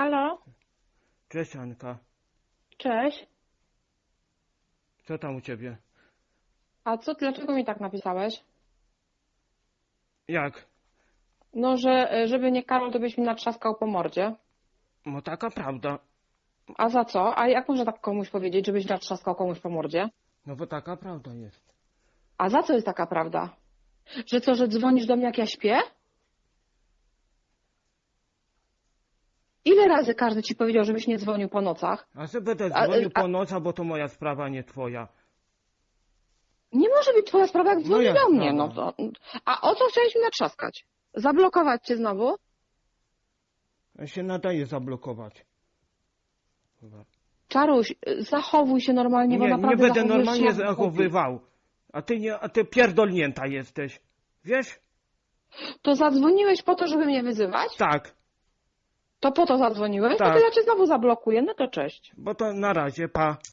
Halo? Cześć Anka. Cześć. Co tam u ciebie? A co, dlaczego mi tak napisałeś? Jak? No, że żeby nie Karol, to byś mi natrzaskał po mordzie. No taka prawda. A za co? A jak można tak komuś powiedzieć, żebyś natrzaskał komuś po mordzie? No bo taka prawda jest. A za co jest taka prawda? Że co, że dzwonisz do mnie jak ja śpię? Ile razy każdy ci powiedział, żebyś nie dzwonił po nocach? A że będę A- dzwonił a- po nocach, bo to moja sprawa, nie twoja. Nie może być twoja sprawa, jak dzwoni jak do mnie. No to... A o co chciałeś mi natrzaskać? Zablokować cię znowu? Ja się nadaje zablokować. Chyba. Czaruś, y, zachowuj się normalnie, bo Nie, naprawdę nie będę zachowujesz się normalnie jak głupi. zachowywał. A ty nie, a ty pierdolnięta jesteś. Wiesz? To zadzwoniłeś po to, żeby mnie wyzywać? Tak, To po to zadzwoniłeś? No Tak. to ja cię znowu zablokuję, no to cześć. bo to na razie, pa.